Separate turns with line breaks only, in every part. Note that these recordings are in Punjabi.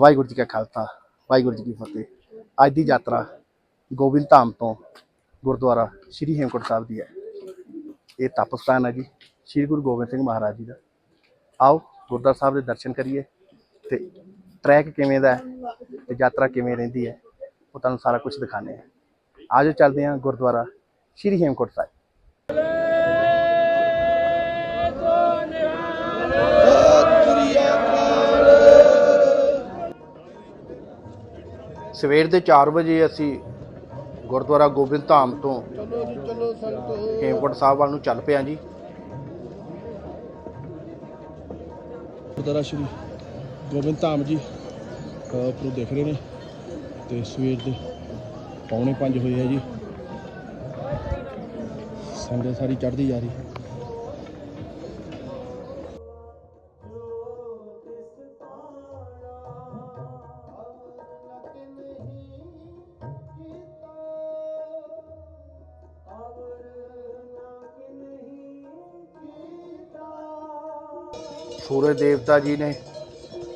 ਵਾਹਿਗੁਰੂ ਜੀ ਕਾ ਖਾਲਸਾ, ਵਾਹਿਗੁਰੂ ਜੀ ਕੀ ਫਤਿਹ। ਅੱਜ ਦੀ ਯਾਤਰਾ ਗੋਬਿੰਦ ਧਾਮ ਤੋਂ ਗੁਰਦੁਆਰਾ ਸ੍ਰੀ ਹੇਮਕੁੰਟ ਸਾਹਿਬ ਦੀ ਹੈ। ਇਹ ਤਪ ਸਥਾਨ ਹੈ ਜੀ, ਸ੍ਰੀ ਗੁਰੂ ਗੋਬਿੰਦ ਸਿੰਘ ਮਹਾਰਾਜ ਜੀ ਦਾ। ਆਓ ਗੁਰਦੁਆਰਾ ਸਾਹਿਬ ਦੇ ਦਰਸ਼ਨ ਕਰੀਏ ਤੇ ਟਰੈਕ ਕਿਵੇਂ ਦਾ ਹੈ ਤੇ ਯਾਤਰਾ ਕਿਵੇਂ ਰਹਿੰਦੀ ਹੈ, ਉਹ ਤੁਹਾਨੂੰ ਸਾਰਾ ਕੁਝ ਦਿਖਾਣੇ ਆ ਆਜੋ ਚੱਲਦੇ ਹਾਂ ਗੁਰਦੁਆਰਾ ਸ੍ਰੀ ਹੇਮਕੁੰਟ ਸਾਹਿਬ। ਸਵੇਰ ਦੇ 4 ਵਜੇ ਅਸੀਂ ਗੁਰਦੁਆਰਾ ਗੋਬਿੰਦ ਧਾਮ ਤੋਂ
ਚਲੋ ਜੀ ਚਲੋ ਸੰਗਤੋ
ਹੇਮਕੁੰਟ ਸਾਹਿਬ ਵੱਲ ਨੂੰ ਚੱਲ ਪਿਆ ਜੀ।
ਗੁਰਦੁਆਰਾ ਸ਼੍ਰੀ ਗੋਬਿੰਦ ਧਾਮ ਜੀ ਉੱਪਰੋਂ ਦੇਖ ਰਹੇ ਨੇ ਤੇ ਸਵੇਰ ਦੇ ਪੌਣੇ 5 ਹੋਏ ਆ ਜੀ। ਸੰਗਤ ਸਾਰੀ ਚੜ੍ਹਦੀ ਜਾ ਰਹੀ।
ਸੂਰਜ ਦੇਵਤਾ ਜੀ ਨੇ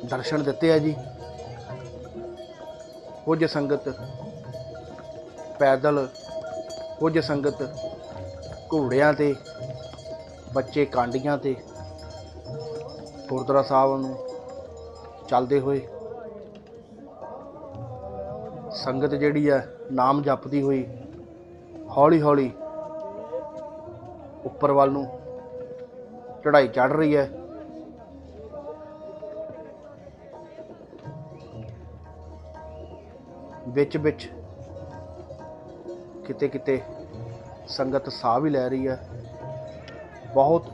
ਦਰਸ਼ਨ ਦਿੱਤੇ ਆ ਜੀ। ਕੁਝ ਸੰਗਤ ਪੈਦਲ, ਕੁਝ ਸੰਗਤ ਘੋੜਿਆਂ ਤੇ, ਬੱਚੇ ਕਾਂਡੀਆਂ ਤੇ ਗੁਰਦੁਆਰਾ ਸਾਹਿਬ ਨੂੰ ਚੱਲਦੇ ਹੋਏ ਸੰਗਤ ਜਿਹੜੀ ਆ, ਨਾਮ ਜਪਦੀ ਹੋਈ ਹੌਲੀ ਹੌਲੀ ਉੱਪਰ ਵੱਲ ਨੂੰ ਚੜ੍ਹਾਈ ਚੜ ਰਹੀ ਹੈ। ਵਿੱਚ ਵਿੱਚ ਕਿਤੇ ਕਿਤੇ ਸੰਗਤ ਸਾਹ ਵੀ ਲੈ ਰਹੀ ਹੈ। ਬਹੁਤ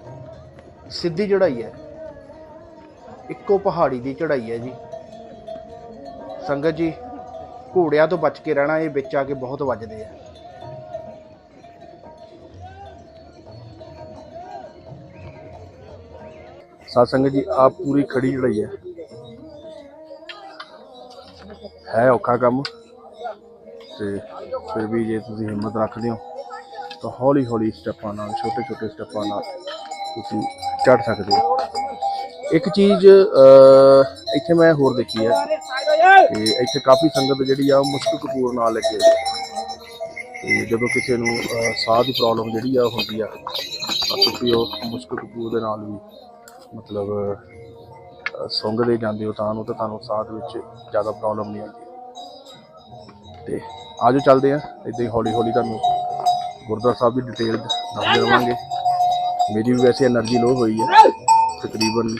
ਸਿੱਧੀ ਚੜ੍ਹਾਈ ਹੈ। ਇੱਕੋ ਪਹਾੜੀ ਦੀ ਚੜ੍ਹਾਈ ਹੈ ਜੀ। ਸੰਗਤ ਜੀ, ਘੋੜਿਆਂ ਤੋਂ ਬਚ ਕੇ ਰਹਿਣਾ, ਇਹ ਵਿੱਚ ਆ ਕੇ ਬਹੁਤ ਵੱਜਦੇ ਆ। ਸਾਧ ਸੰਗਤ ਜੀ, ਆਪ ਪੂਰੀ ਖੜੀ ਚੜ੍ਹਾਈ ਹੈ। ਹੈ ਔਖਾ ਕੰਮ। ਤੇ ਫਿਰ ਵੀ ਜੇ ਤੁਸੀਂ ਹਿੰਮਤ ਰੱਖਦੇ ਹੋ, ਤਾਂ ਹੌਲੀ ਹੌਲੀ ਸਟੈਪਾਂ ਨਾਲ, ਛੋਟੇ ਛੋਟੇ ਸਟੈਪਾਂ ਨਾਲ ਤੁਸੀਂ ਚੜ ਸਕਦੇ ਹੋ ਇੱਕ ਚੀਜ਼ ਇੱਥੇ ਮੈਂ ਹੋਰ ਦੇਖੀ ਹੈ ਕਿ ਇੱਥੇ ਕਾਫੀ ਸੰਗਤ ਜਿਹੜੀ ਆ ਉਹ ਮੁਸ਼ਕ ਕਪੂਰ ਨਾਲ ਲੱਗੇ ਹੋਏ ਆ। ਤੇ ਜਦੋਂ ਕਿਸੇ ਨੂੰ ਸਾਹ ਦੀ ਪ੍ਰੋਬਲਮ ਜਿਹੜੀ ਆ ਉਹ ਹੁੰਦੀ ਆ, ਤਾਂ ਤੁਸੀਂ ਉਹ ਮੁਸ਼ਕ ਕਪੂਰ ਦੇ ਨਾਲ ਵੀ ਮਤਲਬ ਸੁੰਘਦੇ ਜਾਂਦੇ ਹੋ ਤਾਂ ਨੂੰ ਤਾਂ ਤੁਹਾਨੂੰ ਸਾਹ ਦੇ ਵਿੱਚ ਜ਼ਿਆਦਾ ਪ੍ਰੋਬਲਮ ਨਹੀਂ ਆਉਂਦੀ ਤੇ ਆਜੋ ਚੱਲਦੇ ਆ ਇਦਾਂ ਹੀ ਹੌਲੀ ਹੌਲੀ ਤੁਹਾਨੂੰ ਗੁਰਦੁਆਰਾ ਸਾਹਿਬ ਦੀ ਡਿਟੇਲ ਦੱਸਦੇ ਦੇਵਾਂਗੇ। ਮੇਰੀ ਵੀ ਵੈਸੇ એનર્ਜੀ ਲੋ ਹੋਈ ਹੈ। ਤਕਰੀਬਨ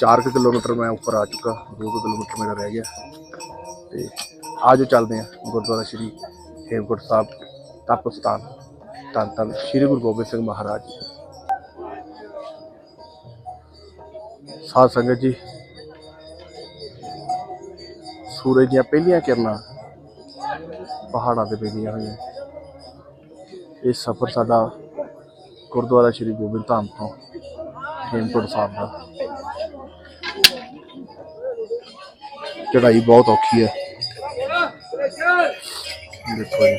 4 ਕਿਲੋਮੀਟਰ ਮੈਂ ਉੱਪਰ ਆ ਚੁੱਕਾ 2 ਕਿਲੋਮੀਟਰ ਮੇਰਾ ਰਹਿ ਗਿਆ। ਤੇ ਆਜੋ ਚੱਲਦੇ ਆ ਗੁਰਦੁਆਰਾ ਸ਼੍ਰੀ ਹੇਮਕੁੰਟ ਸਾਹਿਬ ਤਪਸਤਾਨ ਤਨ ਤਨ ਸ਼੍ਰੀ ਗੁਰੂ ਗੋਬਿੰਦ ਸਿੰਘ ਮਹਾਰਾਜ। ਸਾਧ ਸੰਗਤ ਜੀ, ਸੂਰਜ ਦੀਆਂ ਪਹਿਲੀਆਂ ਕਿਰਨਾਂ ਪਹਾੜਾਂ ਤੇ ਪੈਂਦੀਆਂ ਹੋਈਆਂ। ਇਹ ਸਫ਼ਰ ਸਾਡਾ ਗੁਰਦੁਆਰਾ ਸ਼੍ਰੀ ਗੋਬਿੰਦ ਧਾਮ ਤੋਂ ਹੇਮਕੁੰਟ ਸਾਹਿਬ ਦਾ। ਚੜਾਈ ਬਹੁਤ ਔਖੀ ਹੈ। ਦੇਖੋ ਜੀ।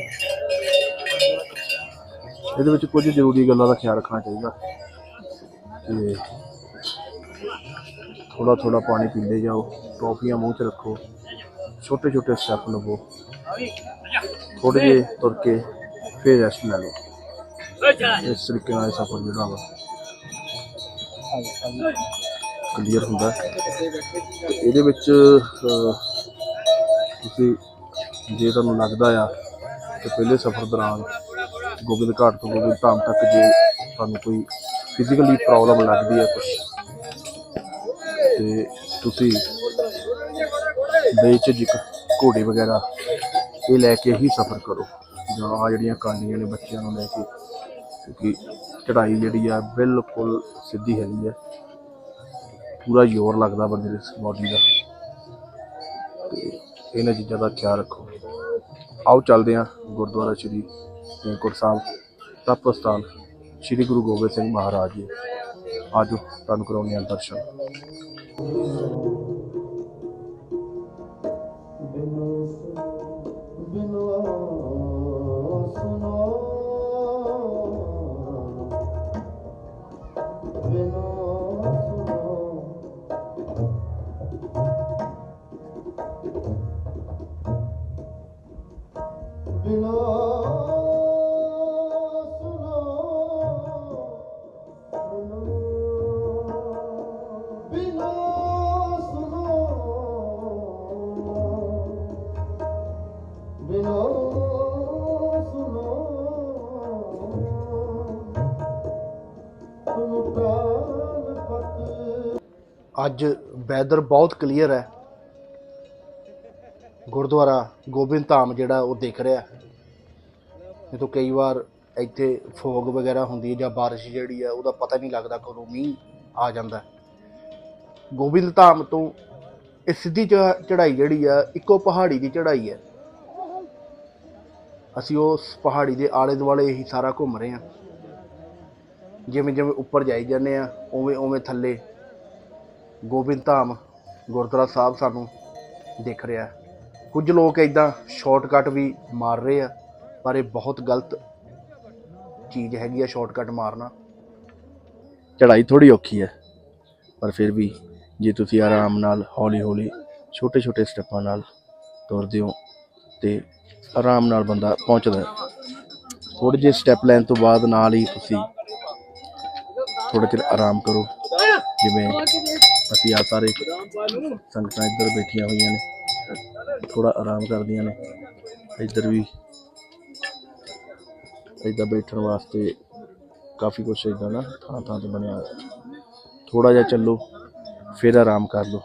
ਇਹਦੇ ਵਿੱਚ ਕੁਝ ਜ਼ਰੂਰੀ ਗੱਲਾਂ ਦਾ ਖਿਆਲ ਰੱਖਣਾ ਚਾਹੀਦਾ। ਕਿ ਥੋੜਾ ਥੋੜਾ ਪਾਣੀ ਪੀਂਦੇ ਜਾਓ ਟੋਪੀਆਂ ਮੂੰਹ 'ਚ ਰੱਖੋ ਛੋਟੇ ਛੋਟੇ ਸਟੈਪ ਲਵੋ। ਥੋੜੇ ਜਿਹੇ ਤੁਰ ਕੇ ਫਿਰ ਰੈਸਟ ਲੈ ਲਓ ਇਸ ਤਰੀਕੇ ਨਾਲ ਇਹ ਸਫ਼ਰ ਜਿਹੜਾ ਵਾ ਕਲੀਅਰ ਹੁੰਦਾ ਹੈ। ਇਹਦੇ ਵਿੱਚ ਤੁਸੀਂ ਜੇ ਤੁਹਾਨੂੰ ਲੱਗਦਾ ਆ ਕਿ ਪਹਿਲੇ ਸਫ਼ਰ ਦੌਰਾਨ ਗੋਬਿੰਦ ਘਾਟ ਤੋਂ ਗੋਬਿੰਦ ਧਾਮ ਤੱਕ ਜੇ ਤੁਹਾਨੂੰ ਕੋਈ ਫਿਜ਼ੀਕਲੀ ਪ੍ਰੋਬਲਮ ਲੱਗਦੀ ਹੈ ਕੁਝ ਤੇ ਤੁਸੀਂ ਬੇਝਿਜਕ ਘੋੜੇ ਵਗੈਰਾ ਇਹ ਲੈ ਕੇ ਹੀ ਸਫ਼ਰ ਕਰੋ। ਜਾਂ ਆ ਜਿਹੜੀਆਂ ਕਾਂਡੀਆਂ ਨੇ ਬੱਚਿਆਂ ਨੂੰ ਲੈ ਕੇ, ਕਿਉਂਕਿ ਚੜ੍ਹਾਈ ਜਿਹੜੀ ਆ ਬਿਲਕੁਲ ਸਿੱਧੀ ਹੈਗੀ ਆ। ਪੂਰਾ ਜ਼ੋਰ ਲੱਗਦਾ ਬੰਦੇ ਦੇ ਬਾਡੀ ਦਾ। ਤੇ ਇਹਨਾਂ ਚੀਜ਼ਾਂ ਦਾ ਖਿਆਲ ਰੱਖੋ। ਆਓ ਚੱਲਦੇ ਹਾਂ ਗੁਰਦੁਆਰਾ ਸ਼੍ਰੀ ਹੇਮਕੁੰਟ ਸਾਹਿਬ ਤਪ ਸਥਾਨ ਸ਼੍ਰੀ ਗੁਰੂ ਗੋਬਿੰਦ ਸਿੰਘ ਮਹਾਰਾਜ ਜੀ, ਆਜੋ, ਤੁਹਾਨੂੰ ਕਰਾਉਂਦੇ ਹਾਂ ਦਰਸ਼ਨ। ਅੱਜ ਵੈਦਰ ਬਹੁਤ ਕਲੀਅਰ ਹੈ। ਗੁਰਦੁਆਰਾ ਗੋਬਿੰਦ ਧਾਮ ਜਿਹੜਾ ਉਹ ਦੇਖ ਰਿਹਾ ਜਦੋਂ ਕਈ ਵਾਰ ਇੱਥੇ ਫੋਗ ਵਗੈਰਾ ਹੁੰਦੀ ਹੈ ਜਾਂ ਬਾਰਿਸ਼ ਜਿਹੜੀ ਹੈ, ਉਹਦਾ ਪਤਾ ਨਹੀਂ ਲੱਗਦਾ ਕਦੋਂ ਮੀਂਹ ਆ ਜਾਂਦਾ ਗੋਬਿੰਦ ਧਾਮ ਤੋਂ ਇਹ ਸਿੱਧੀ ਚ- ਚੜ੍ਹਾਈ ਜਿਹੜੀ ਆ ਇੱਕੋ ਪਹਾੜੀ ਦੀ ਚੜ੍ਹਾਈ ਹੈ। ਅਸੀਂ ਉਸ ਪਹਾੜੀ ਦੇ ਆਲੇ ਦੁਆਲੇ ਹੀ ਸਾਰਾ ਘੁੰਮ ਰਹੇ ਹਾਂ। ਜਿਵੇਂ ਜਿਵੇਂ ਉੱਪਰ ਜਾਈ ਜਾਂਦੇ ਆ ਉਵੇਂ ਉਵੇਂ ਥੱਲੇ ਗੋਬਿੰਦ ਧਾਮ ਗੁਰਦੁਆਰਾ ਸਾਹਿਬ ਸਾਨੂੰ ਦਿਖ ਰਿਹਾ ਕੁਝ ਲੋਕ ਇਦਾਂ ਸ਼ਾਰਟਕਟ ਵੀ ਮਾਰ ਰਹੇ ਆ। ਪਰ ਇਹ ਬਹੁਤ ਗਲਤ ਚੀਜ਼ ਹੈਗੀ ਆ ਸ਼ਾਰਟਕਟ ਮਾਰਨਾ। ਚੜ੍ਹਾਈ ਥੋੜੀ ਔਖੀ ਹੈ, ਪਰ ਫਿਰ ਵੀ ਜੇ ਤੁਸੀਂ ਆਰਾਮ ਨਾਲ, ਹੌਲੀ ਹੌਲੀ, ਛੋਟੇ ਛੋਟੇ ਸਟੈਪਾਂ ਨਾਲ ਤੁਰਦੇ ਹੋ ਤੇ ਆਰਾਮ ਨਾਲ ਬੰਦਾ ਪਹੁੰਚਦਾ ਹੈ। ਥੋੜੇ ਜਿਹੇ ਸਟੈਪ ਲੈਣ ਤੋਂ ਬਾਅਦ ਨਾਲ ਹੀ ਤੁਸੀਂ ਥੋੜਾ ਚਿਰ ਆਰਾਮ ਕਰੋ। ਜਿਵੇਂ ਅਸੀਂ ਆ ਸਾਰੇ ਸੰਗਤਾਂ ਇੱਧਰ ਬੈਠੀਆਂ ਹੋਈਆਂ ਨੇ ਥੋੜਾ ਆਰਾਮ ਕਰਦੀਆਂ ਨੇ। ਇੱਧਰ ਵੀ ਇੱਧਰ ਬੈਠਣ ਵਾਸਤੇ ਕਾਫੀ ਕੁਛ ਇੱਦਾਂ ਨਾ ਥਾਂ ਥਾਂ ਤੇ ਬਣਿਆ ਥੋੜਾ ਜਿਹਾ ਚੱਲੋ, ਫਿਰ ਆਰਾਮ ਕਰ ਲਓ।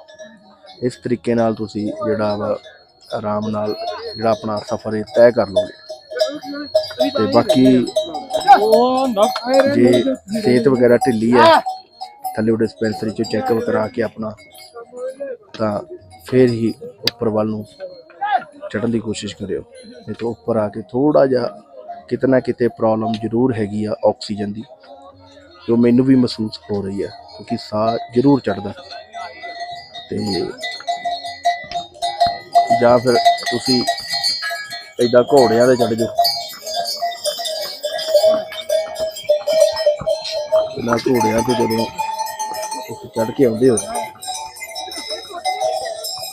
ਇਸ ਤਰੀਕੇ ਨਾਲ ਤੁਸੀਂ ਜਿਹੜਾ ਵਾ ਆਰਾਮ ਨਾਲ ਜਿਹੜਾ ਆਪਣਾ ਸਫ਼ਰ ਇਹ ਤੈਅ ਕਰ ਲਓਗੇ। ਤੇ ਬਾਕੀ ਜੇ ਸਿਹਤ ਵਗੈਰਾ ਢਿੱਲੀ ਹੈ, ਥੱਲੇ ਉਹ ਡਿਸਪੈਂਸਰੀ ਚੋਂ ਚੈੱਕਅਪ ਕਰਾ ਕੇ ਆਪਣਾ, ਤਾਂ ਫਿਰ ਹੀ ਉੱਪਰ ਵੱਲ ਨੂੰ ਚੜ੍ਹਨ ਦੀ ਕੋਸ਼ਿਸ਼ ਕਰਿਓ। ਨਹੀਂ ਤਾਂ ਉੱਪਰ ਆ ਕੇ ਥੋੜਾ ਜਿਹਾ ਕਿਤੇ ਨਾ ਕਿਤੇ ਪ੍ਰੋਬਲਮ ਜ਼ਰੂਰ ਹੈਗੀ ਆ ਆਕਸੀਜਨ ਦੀ, ਜੋ ਮੈਨੂੰ ਵੀ ਮਹਿਸੂਸ ਹੋ ਰਹੀ ਹੈ, ਕਿਉਂਕਿ ਸਾਹ ਜ਼ਰੂਰ ਚੜਦਾ ਤੇ ਜਾਂ ਫਿਰ ਤੁਸੀਂ ਏਦਾਂ ਘੋੜਿਆਂ ਤੇ ਚੜ ਜਾਓ ਨਾ ਘੋੜਿਆਂ ਤੇ ਜਦੋਂ ਉੱਤੇ ਚੜ ਕੇ ਆਉਂਦੇ ਹੋ।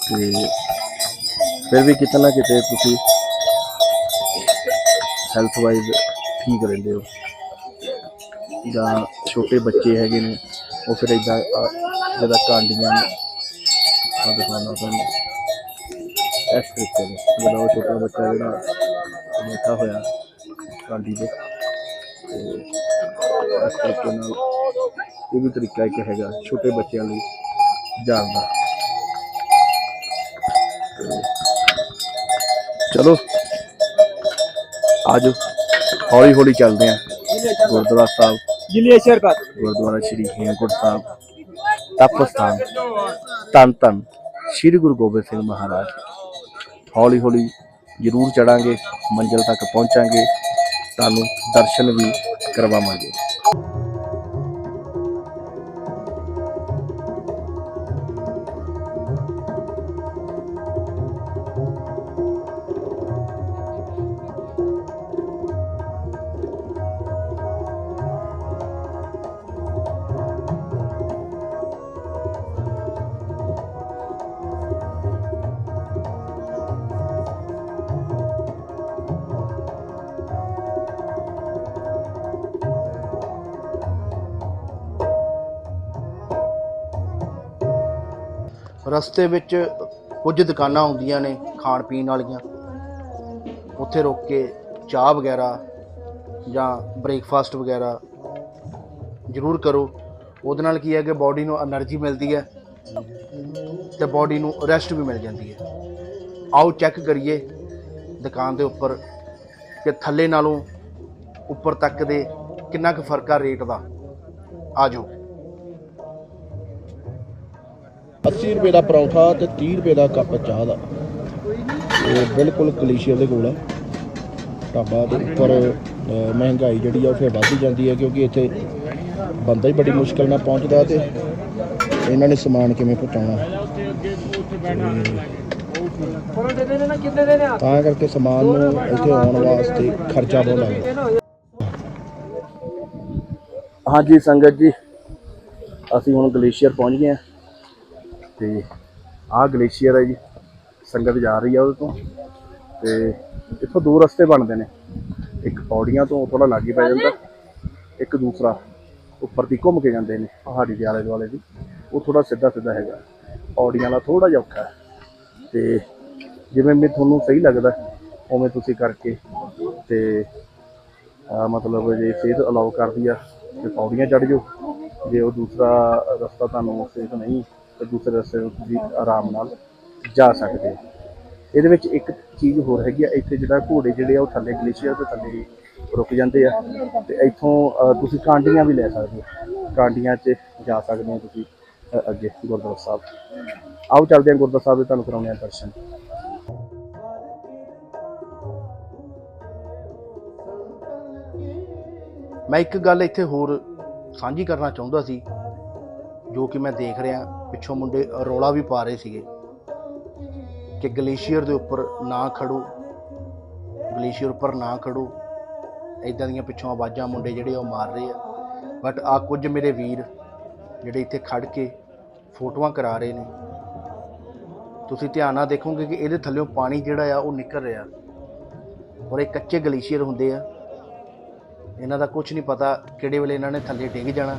ਤੇ ਫਿਰ ਵੀ ਕਿਤੇ ਨਾ ਕਿਤੇ ਤੁਸੀਂ ਹੈਲਥ ਵਾਈਜ਼ ਠੀਕ ਰਹਿੰਦੇ ਹੋ? ਜਾਂ ਛੋਟੇ ਬੱਚੇ ਹੈਗੇ ਨੇ, ਉਹ ਫਿਰ ਇਦਾਂ ਜਿਹਦਾ ਕਾਂਡੀਆਂ ਨੇ ਆ ਦਿਖਾਉਣਾ ਤੁਹਾਨੂੰ। ਇਸ ਤਰੀਕੇ ਨਾਲ ਜਿਹੜਾ ਉਹ ਛੋਟਾ ਬੱਚਾ ਜਿਹੜਾ ਬੈਠਾ ਹੋਇਆ ਕਾਂਡੀ ਦੇ। ਇਸ ਤਰੀਕੇ ਨਾਲ ਇਹ ਵੀ ਤਰੀਕਾ ਇੱਕ ਹੈਗਾ, ਛੋਟੇ ਬੱਚਿਆਂ ਲਈ ਜਾਣ ਦਾ ਚਲੋ ਆਜੋ ਹੌਲੀ ਹੌਲੀ ਚੱਲਦੇ ਆਂ ਗੁਰਦੁਆਰਾ ਸਾਹਿਬ।
ਗਿਲੇਸ਼ਰ का
ਗੁਰਦੁਆਰਾ ਸ਼੍ਰੀ ਹੇਮਕੁੰਟ ਸਾਹਿਬ। ਤਪ ਸਥਾਨ ਧੰਨ ਧੰਨ। ਸ਼੍ਰੀ ਗੁਰੂ ਗੋਬਿੰਦ ਸਿੰਘ ਮਹਾਰਾਜ। ਹੌਲੀ ਹੌਲੀ ਜ਼ਰੂਰ ਚੜਾਂਗੇ। ਮੰਜ਼ਿਲ ਤੱਕ ਪਹੁੰਚਾਂਗੇ। ਤੁਹਾਨੂੰ ਦਰਸ਼ਨ ਵੀ ਕਰਵਾਵਾਂਗੇ। ਰਸਤੇ ਵਿੱਚ ਕੁਝ ਦੁਕਾਨਾਂ ਹੁੰਦੀਆਂ ਨੇ ਖਾਣ ਪੀਣ ਵਾਲੀਆਂ। ਉੱਥੇ ਰੁਕ ਕੇ ਚਾਹ ਵਗੈਰਾ ਜਾਂ ਬ੍ਰੇਕਫਾਸਟ ਵਗੈਰਾ ਜ਼ਰੂਰ ਕਰੋ। ਉਹਦੇ ਨਾਲ ਕੀ ਹੈ ਕਿ ਬਾਡੀ ਨੂੰ એનર્ਜੀ ਮਿਲਦੀ ਹੈ ਤੇ ਬਾਡੀ ਨੂੰ ਰੈਸਟ ਵੀ ਮਿਲ ਜਾਂਦੀ ਹੈ। ਆਓ ਚੈੱਕ ਕਰੀਏ ਦੁਕਾਨ ਦੇ ਉੱਪਰ ਕਿ ਥੱਲੇ ਨਾਲੋਂ ਉੱਪਰ ਤੱਕ ਦੇ ਕਿੰਨਾ ਕੁ ਫ਼ਰਕ ਆ ਰੇਟ ਦਾ। ਆਜੋ 80 ਰੁਪਏ ਦਾ ਪਰੌਂਠਾ ਤੇ 30 ਰੁਪਏ ਦਾ ਕੱਪ ਚਾਹ ਦਾ। ਇਹ ਬਿਲਕੁਲ ਕਲੀਸ਼ੀਅਰ ਦੇ ਕੋਲ ਆ ਢਾਬਾ ਦੇ ਉੱਪਰ ਮਹਿੰਗਾਈ ਜਿਹੜੀ ਆ ਉਹ ਫਿਰ ਵੱਧ ਜਾਂਦੀ ਹੈ ਕਿਉਂਕਿ ਇੱਥੇ ਬੰਦਾ ਹੀ ਬੜੀ ਮੁਸ਼ਕਲ ਨਾਲ ਪਹੁੰਚਦਾ ਤੇ ਇਹਨਾਂ ਨੇ ਸਮਾਨ ਕਿਵੇਂ ਪਹੁੰਚਾਉਣਾ। ਤਾਂ ਕਰਕੇ ਸਮਾਨ ਨੂੰ ਇੱਥੇ ਆਉਣ ਵਾਸਤੇ ਖਰਚਾ ਬਹੁਤ ਲੱਗਦਾ। ਹਾਂਜੀ ਸੰਗਤ ਜੀ, ਅਸੀਂ ਹੁਣ ਗਲੇਸ਼ੀਅਰ ਪਹੁੰਚ ਗਏ ਹਾਂ। ਤੇ ਆਹ ਗਲੇਸ਼ੀਅਰ ਹੈ ਜੀ, ਸੰਗਤ ਜਾ ਰਹੀ ਆ ਉਹਦੇ ਤੋਂ ਤੇ ਇੱਥੋਂ ਦੋ ਰਸਤੇ ਬਣਦੇ ਨੇ, ਇੱਕ ਪੌੜੀਆਂ ਤੋਂ ਥੋੜਾ ਲਾਗੇ ਪੈ ਜਾਂਦਾ, ਇੱਕ ਦੂਸਰਾ ਉੱਪਰ ਦੀ ਘੁੰਮ ਕੇ ਜਾਂਦੇ ਨੇ, ਪਹਾੜੀ ਦੇ ਆਲੇ ਦੁਆਲੇ ਦੀ, ਉਹ ਥੋੜਾ ਸਿੱਧਾ ਸਿੱਧਾ ਹੈਗਾ, ਪੌੜੀਆਂ ਵਾਲਾ ਥੋੜਾ ਜਿਹਾ ਔਖਾ ਹੈ ਤੇ ਜਿਵੇਂ ਵੀ ਤੁਹਾਨੂੰ ਸਹੀ ਲੱਗਦਾ, ਉਵੇਂ ਤੁਸੀਂ ਕਰਕੇ ਤੇ ਮਤਲਬ ਜੇ ਸਿਹਤ ਅਲਾਉ ਕਰਦੀ ਆ, ਤੇ ਪੌੜੀਆਂ ਚੜ੍ਹ ਜਾਓ, ਜੇ ਉਹ ਦੂਸਰਾ ਰਸਤਾ ਤੁਹਾਨੂੰ ਸਿਹਤ ਨਹੀਂ ਤੇ ਦੂਸਰੇ ਰਸਤੇ ਨੂੰ ਤੁਸੀਂ ਆਰਾਮ ਨਾਲ ਜਾ ਸਕਦੇ ਹੋ। ਇਹਦੇ ਵਿੱਚ ਇੱਕ ਚੀਜ਼ ਹੋਰ ਹੈਗੀ ਆ, ਇੱਥੇ ਜਿਹੜਾ ਘੋੜੇ ਜਿਹੜੇ ਆ, ਉਹ ਥੱਲੇ ਗਲੇਸ਼ੀਅਰ ਦੇ ਥੱਲੇ ਰੁਕ ਜਾਂਦੇ ਆ। ਤੇ ਇੱਥੋਂ ਤੁਸੀਂ ਕਾਂਡੀਆਂ ਵੀ ਲੈ ਸਕਦੇ ਹੋ। ਕਾਂਡੀਆਂ 'ਚ ਜਾ ਸਕਦੇ ਹੋ ਤੁਸੀਂ ਅੱਗੇ ਗੁਰਦੁਆਰਾ ਸਾਹਿਬ। ਆਓ ਚੱਲਦੇ ਹਾਂ ਗੁਰਦੁਆਰਾ ਸਾਹਿਬ ਦੇ ਤੁਹਾਨੂੰ ਕਰਾਉਂਦੇ ਹਾਂ ਦਰਸ਼ਨ। ਮੈਂ ਇੱਕ ਗੱਲ ਇੱਥੇ ਹੋਰ ਸਾਂਝੀ ਕਰਨਾ ਚਾਹੁੰਦਾ ਸੀ, ਜੋ ਕਿ ਮੈਂ ਦੇਖ ਰਿਹਾ। ਪਿੱਛੋਂ ਮੁੰਡੇ ਰੌਲਾ ਵੀ ਪਾ ਰਹੇ ਸੀਗੇ ਕਿ ਗਲੇਸ਼ੀਅਰ ਦੇ ਉੱਪਰ ਨਾ ਖੜੋ, ਗਲੇਸ਼ੀਅਰ ਉੱਪਰ ਨਾ ਖੜੋ। ਇਦਾਂ ਦੀਆਂ ਪਿੱਛੋਂ ਆਵਾਜ਼ਾਂ ਮੁੰਡੇ ਜਿਹੜੇ ਉਹ ਮਾਰ ਰਹੇ ਆ। ਬਟ ਆ ਕੁਝ ਮੇਰੇ ਵੀਰ ਜਿਹੜੇ ਇੱਥੇ ਖੜ ਕੇ ਫੋਟੋਆਂ ਕਰਾ ਰਹੇ ਨੇ। ਤੁਸੀਂ ਧਿਆਨ ਨਾਲ ਦੇਖੋਗੇ ਕਿ ਇਹਦੇ ਥੱਲੇੋਂ ਪਾਣੀ ਜਿਹੜਾ ਆ ਉਹ ਨਿਕਲ ਰਿਹਾ। ਔਰ ਇਹ ਕੱਚੇ ਗਲੇਸ਼ੀਅਰ ਹੁੰਦੇ ਆ। ਇਹਨਾਂ ਦਾ ਕੁਝ ਨਹੀਂ ਪਤਾ ਕਿਹੜੇ ਵੇਲੇ ਇਹਨਾਂ ਨੇ ਥੱਲੇ ਡਿੱਗ ਜਾਣਾ।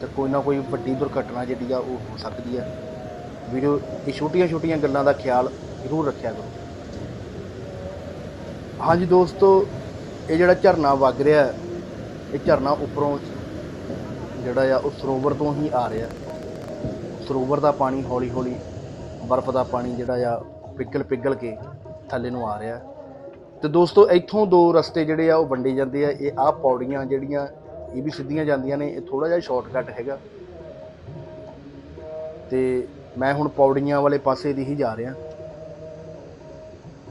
ਤੇ ਕੋਈ ਨਾ ਕੋਈ ਵੱਡੀ ਦੁਰਘਟਨਾ ਜਿਹੜੀ ਆ ਉਹ ਹੋ ਸਕਦੀ ਆ। ਵੀਡੀਓ, ਇਹ ਛੋਟੀਆਂ ਛੋਟੀਆਂ ਗੱਲਾਂ ਦਾ ਖਿਆਲ ਜ਼ਰੂਰ ਰੱਖਿਆ ਕਰੋ। ਹਾਂਜੀ ਦੋਸਤੋ, ਇਹ ਜਿਹੜਾ ਝਰਨਾ ਵਗ ਰਿਹਾ, ਇਹ ਝਰਨਾ ਉੱਪਰੋਂ ਜਿਹੜਾ ਆ ਉਹ ਸਰੋਵਰ ਤੋਂ ਹੀ ਆ ਰਿਹਾ। ਸਰੋਵਰ ਦਾ ਪਾਣੀ ਹੌਲੀ ਹੌਲੀ ਬਰਫ਼ ਦਾ ਪਾਣੀ ਜਿਹੜਾ ਆ ਪਿਘਲ ਪਿਘਲ ਕੇ ਥੱਲੇ ਨੂੰ ਆ ਰਿਹਾ। ਤੇ ਦੋਸਤੋ, ਇੱਥੋਂ ਦੋ ਰਸਤੇ ਜਿਹੜੇ ਆ ਉਹ ਵੰਡੇ ਜਾਂਦੇ ਆ। ਇਹ ਆਹ ਪੌੜੀਆਂ ਜਿਹੜੀਆਂ ਇਹ ਵੀ ਸਿੱਧੀਆਂ ਜਾਂਦੀਆਂ ਨੇ, ਇਹ ਥੋੜਾ ਜਿਹਾ ਸ਼ਾਰਟਕਟ ਹੈਗਾ। ਤੇ ਮੈਂ ਹੁਣ ਪੌੜੀਆਂ ਵਾਲੇ ਪਾਸੇ ਦੀ ਹੀ ਜਾ ਰਿਹਾ।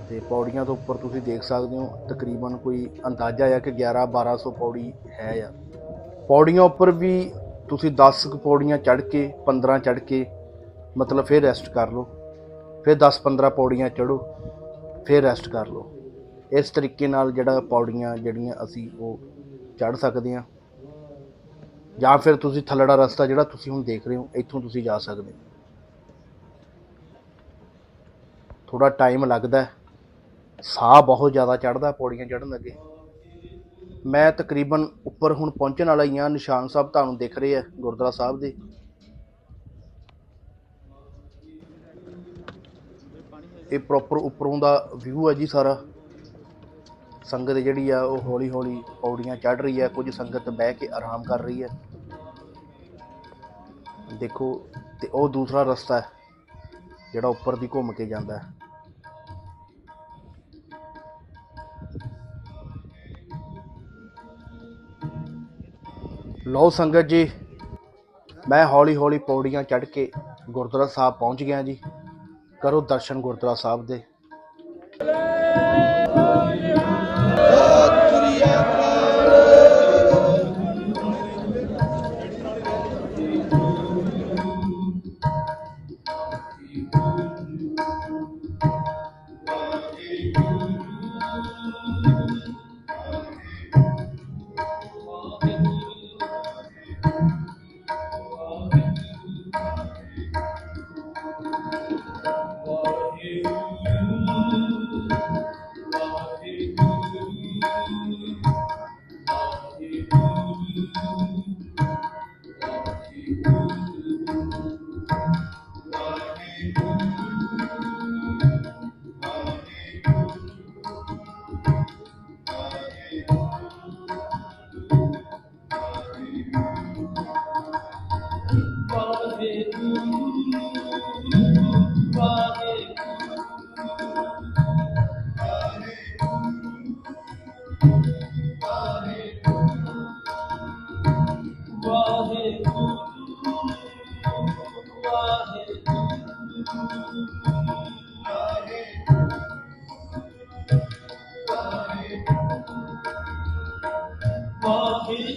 ਤੇ ਪੌੜੀਆਂ ਤੋਂ ਉੱਪਰ ਤੁਸੀਂ ਦੇਖ ਸਕਦੇ ਹੋ, ਤਕਰੀਬਨ ਕੋਈ ਅੰਦਾਜ਼ਾ ਆ ਕਿ 11 1200 ਪੌੜੀ ਹੈ ਆ। ਪੌੜੀਆਂ ਉੱਪਰ ਵੀ ਤੁਸੀਂ 10 ਕੁ ਪੌੜੀਆਂ ਚੜ੍ਹ ਕੇ 15 ਚੜ੍ਹ ਕੇ, ਮਤਲਬ ਫਿਰ ਰੈਸਟ ਕਰ ਲਓ। ਫਿਰ 10 15 ਪੌੜੀਆਂ ਚੜ੍ਹੋ, ਫਿਰ ਰੈਸਟ ਕਰ ਲਓ। ਇਸ ਤਰੀਕੇ ਨਾਲ ਜਿਹੜਾ ਪੌੜੀਆਂ ਜਿਹੜੀਆਂ ਅਸੀਂ ਉਹ ਚੜ੍ਹ ਸਕਦੇ ਹਾਂ। ਜਾਂ ਫਿਰ ਤੁਸੀਂ ਥੱਲੜਾ ਰਸਤਾ ਜਿਹੜਾ ਤੁਸੀਂ ਹੁਣ ਦੇਖ ਰਹੇ ਹੋ, ਇੱਥੋਂ ਤੁਸੀਂ ਜਾ ਸਕਦੇ ਹੋ। ਥੋੜਾ ਟਾਈਮ ਲੱਗਦਾ ਸਾਹ ਬਹੁਤ ਜ਼ਿਆਦਾ ਚੜਦਾ ਪੌੜੀਆਂ ਚੜਨ ਲੱਗੇ। ਮੈਂ ਤਕਰੀਬਨ ਉੱਪਰ ਹੁਣ ਪਹੁੰਚਣ ਵਾਲਾ ਹੀ ਹਾਂ। ਨਿਸ਼ਾਨ ਸਾਹਿਬ ਤੁਹਾਨੂੰ ਦਿਖ ਰਹੇ ਆ ਗੁਰਦੁਆਰਾ ਸਾਹਿਬ ਦੇ। ਇਹ ਪ੍ਰੋਪਰ ਉੱਪਰੋਂ ਦਾ ਵਿਊ ਹੈ ਜੀ ਸਾਰਾ। ਸੰਗਤ ਜਿਹੜੀ ਆ ਉਹ ਹੌਲੀ ਹੌਲੀ ਪੌੜੀਆਂ ਚੜ ਰਹੀ ਹੈ ਕੁਝ ਸੰਗਤ ਬਹਿ ਕੇ ਆਰਾਮ ਕਰ ਰਹੀ ਹੈ ਦੇਖੋ, ਤੇ ਉਹ ਦੂਸਰਾ ਰਸਤਾ ਹੈ, ਜਿਹੜਾ ਉੱਪਰ ਦੀ ਘੁੰਮ ਕੇ ਜਾਂਦਾ ਹੈ। ਲਓ ਸੰਗਤ ਜੀ, ਮੈਂ ਹੌਲੀ ਹੌਲੀ ਪੌੜੀਆਂ ਚੜ੍ਹ ਕੇ ਗੁਰਦੁਆਰਾ ਸਾਹਿਬ ਪਹੁੰਚ ਗਿਆ ਜੀ। ਕਰੋ ਦਰਸ਼ਨ ਗੁਰਦੁਆਰਾ ਸਾਹਿਬ ਦੇ।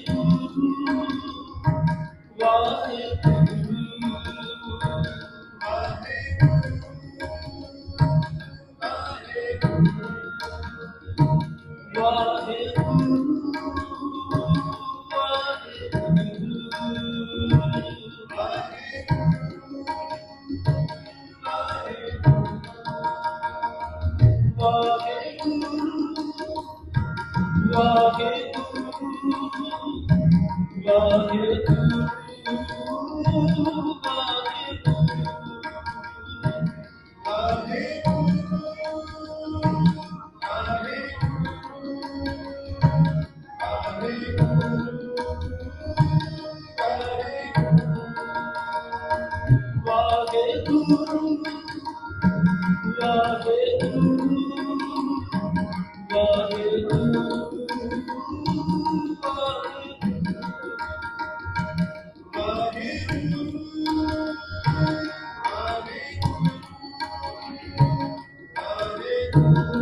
Thank you. Thank you. Thank you.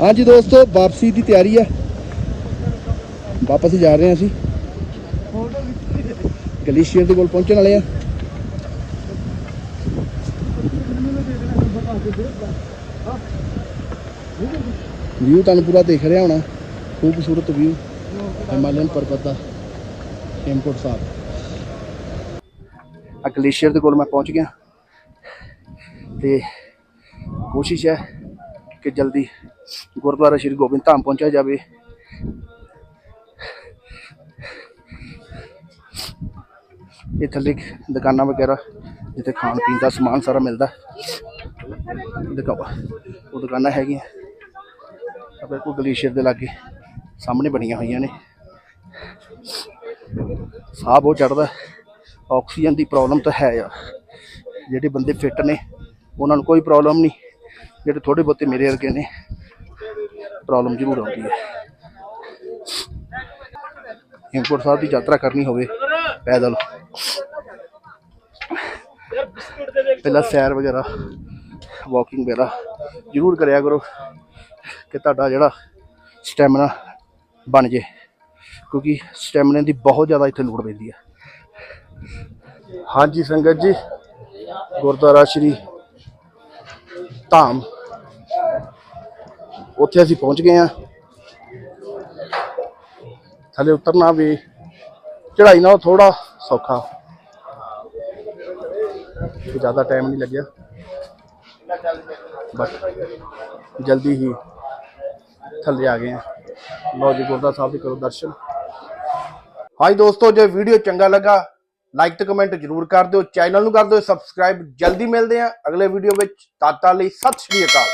ਹਾਂਜੀ ਦੋਸਤੋ, ਵਾਪਸੀ ਦੀ ਤਿਆਰੀ ਹੈ। ਵਾਪਸ ਜਾ ਰਹੇ ਹਾਂ ਅਸੀਂ। ਗਲੇਸ਼ੀਅਰ ਦੇ ਕੋਲ ਪਹੁੰਚਣ ਵਾਲੇ ਆ ਵਿਊ ਤੁਹਾਨੂੰ ਪੂਰਾ ਦੇਖ ਰਿਹਾ ਹੋਣਾ। ਖੂਬਸੂਰਤ ਵਿਊ ਹਿਮਾਲਯਨ ਪਰਬਤ ਦਾ ਹੇਮਕੋਟ ਸਾਹਿਬ। ਆ ਗਲੇਸ਼ੀਅਰ ਦੇ ਕੋਲ ਮੈਂ ਪਹੁੰਚ ਗਿਆ। ਤੇ ਕੋਸ਼ਿਸ਼ ਹੈ ਕਿ ਜਲਦੀ ਗੁਰਦੁਆਰਾ ਸ਼੍ਰੀ ਗੋਬਿੰਦ ਧਾਮ ਪਹੁੰਚਿਆ ਜਾਵੇ। ਇਹ ਥੱਲੇ ਦੁਕਾਨਾਂ ਵਗੈਰਾ, ਜਿੱਥੇ ਖਾਣ ਪੀਣ ਦਾ ਸਮਾਨ ਸਾਰਾ ਮਿਲਦਾ। ਦਿਖਾਓ। ਉਹ ਦੁਕਾਨਾਂ ਹੈਗੀਆਂ। ਆਪਣੇ ਕੋਲ ਗਲੇਸ਼ੀਅਰ ਦੇ ਲਾਗੇ ਸਾਹਮਣੇ ਬਣੀਆਂ ਹੋਈਆਂ ਨੇ। ਸਾਹ ਬਹੁਤ ਚੜਦਾ ਆਕਸੀਜਨ ਦੀ ਪ੍ਰੋਬਲਮ ਤਾਂ ਹੈ ਆ। ਜਿਹੜੇ ਬੰਦੇ ਫਿੱਟ ਨੇ, ਉਹਨਾਂ ਨੂੰ ਕੋਈ ਪ੍ਰੋਬਲਮ ਨਹੀਂ। ਜਿਹੜੇ ਥੋੜੇ ਬਹੁਤੇ ਮੇਰੇ ਵਰਗੇ ਨੇ, ਪ੍ਰੋਬਲਮ ਜ਼ਰੂਰ ਆਉਂਦੀ ਹੈ। ਹੇਮਕੁੰਟ ਸਾਹਿਬ ਦੀ ਯਾਤਰਾ ਕਰਨੀ ਹੋਵੇ, ਪੈਦਲ। ਪਹਿਲਾਂ ਸੈਰ ਵਗੈਰਾ, ਵਾਕਿੰਗ ਵਗੈਰਾ ਜ਼ਰੂਰ ਕਰਿਆ ਕਰੋ। ਕਿ ਤੁਹਾਡਾ ਜਿਹੜਾ ਸਟੈਮਿਨਾ ਬਣ ਜੇ, ਕਿਉਂਕਿ ਸਟੈਮਿਨਾ ਦੀ ਬਹੁਤ ਜ਼ਿਆਦਾ ਇੱਥੇ ਲੋੜ ਪੈਂਦੀ ਹੈ ਹਾਂਜੀ ਸੰਗਤ ਜੀ, ਗੁਰਦੁਆਰਾ ਸ਼੍ਰੀ ਧਾਮ। ਉੱਥੇ ਅਸੀਂ ਪਹੁੰਚ ਗਏ ਆ ਥੱਲੇ ਉਤਰਨਾ ਵੀ ਚੜਾਈ ਨਾਲ ਥੋੜਾ ਸੌਖਾ। ਜ਼ਿਆਦਾ ਟਾਈਮ ਨਹੀਂ ਲੱਗਿਆ। ਬਟ ਜਲਦੀ ਹੀ ਥੱਲੇ ਆ ਗਏ ਆ। ਲਓ ਜੀ ਗੁਰਦਾ ਸਾਹਿਬ ਦੇ ਕਰੋ ਦਰਸ਼ਨ। ਹਾਂਜੀ ਦੋਸਤੋ, ਜੇ ਵੀਡੀਓ ਚੰਗਾ ਲੱਗਾ ਲਾਈਕ ਤੇ ਕਮੈਂਟ ਜਰੂਰ ਕਰ ਦਿਓ। ਚੈਨਲ ਨੂੰ ਕਰ ਦਿਓ ਸਬਸਕ੍ਰਾਈਬ ਜਲਦੀ ਮਿਲਦੇ ਆ ਅਗਲੇ ਵੀਡੀਓ ਵਿੱਚ। ਤਦ ਤੱਕ ਲਈ ਸਤਿ ਸ਼੍ਰੀ ਅਕਾਲ।